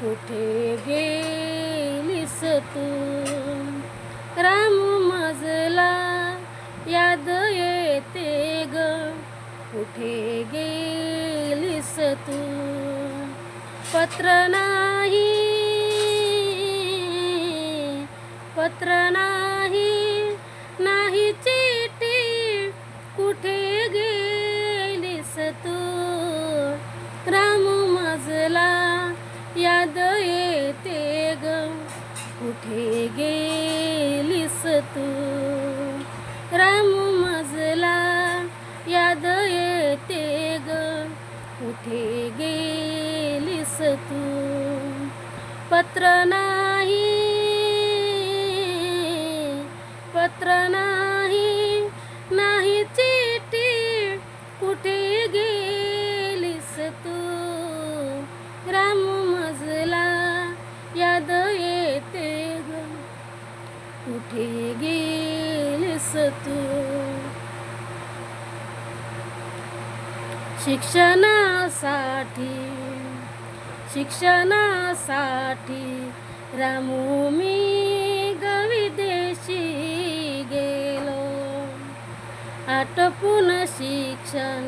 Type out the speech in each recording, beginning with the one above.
कुठे गेलीस तू? राम मजला याद येते ग. कुठे गेलीस तू? पत्र नाही कुठे गेलीस तू? राम मजला याद येते ग. कुठे गेलीस तू? पत्र नाही पत्र नाही नाही चिठी कुठे गेलीस तू? राम कुठे गेलीस तू. शिक्षणासाठी शिक्षणासाठी रामू मी गविदेशी गेलो. आटपून शिक्षण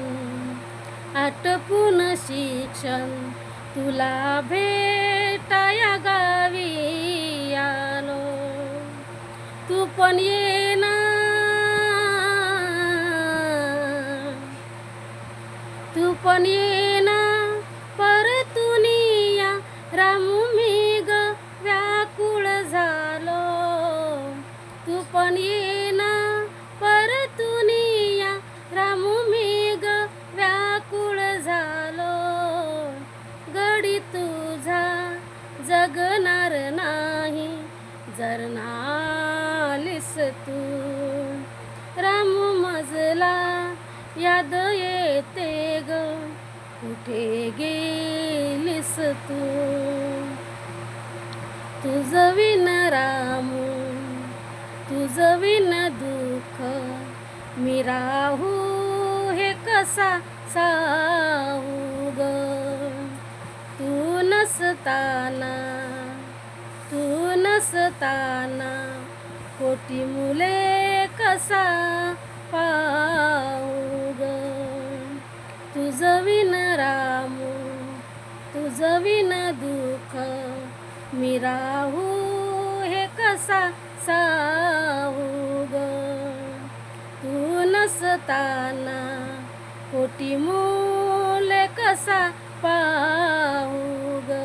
आटपून शिक्षण तुला भेटाया तू पण ये ना परतुनिया रामू मी ग व्याकुळ झालो. तू पण ये ना परतुनिया रामू मी ग व्याकुळ झालो. गडी तुझा जगणार नाही जर नालीस तू. रामू मजला याद येते ग. कुठे गेलीस तू? तुझं विन रामू तुझं विन दुःख. मी राहू हे कसा साहू ग? तू नसताना तू नसताना कोटी मुले कसा तुझं दुःख मी राहू हे कसा साहू ग तू नसताना कोटी मुले कसा पाहू ग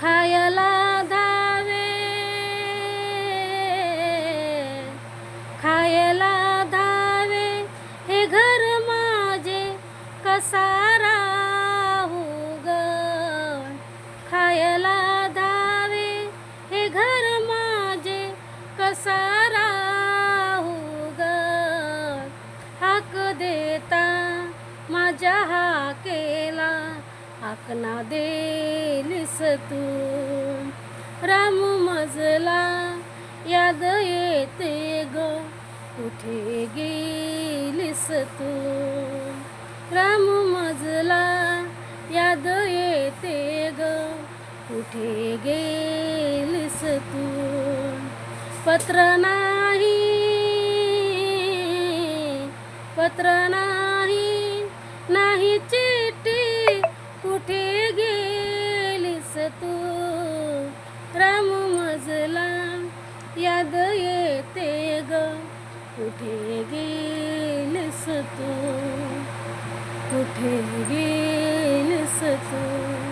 खायला धावे खायला धावे हे घर माझे कसा आकना देलीस तू राम मजला याद येते ग कुठे गेलीस तू राम मजला याद येते ग कुठे गेलीस तू पत्र नाही पत्र नाही नाही तू राम मजला याद येते ग. कुठे गेलस तू? कुठे गेलस तू?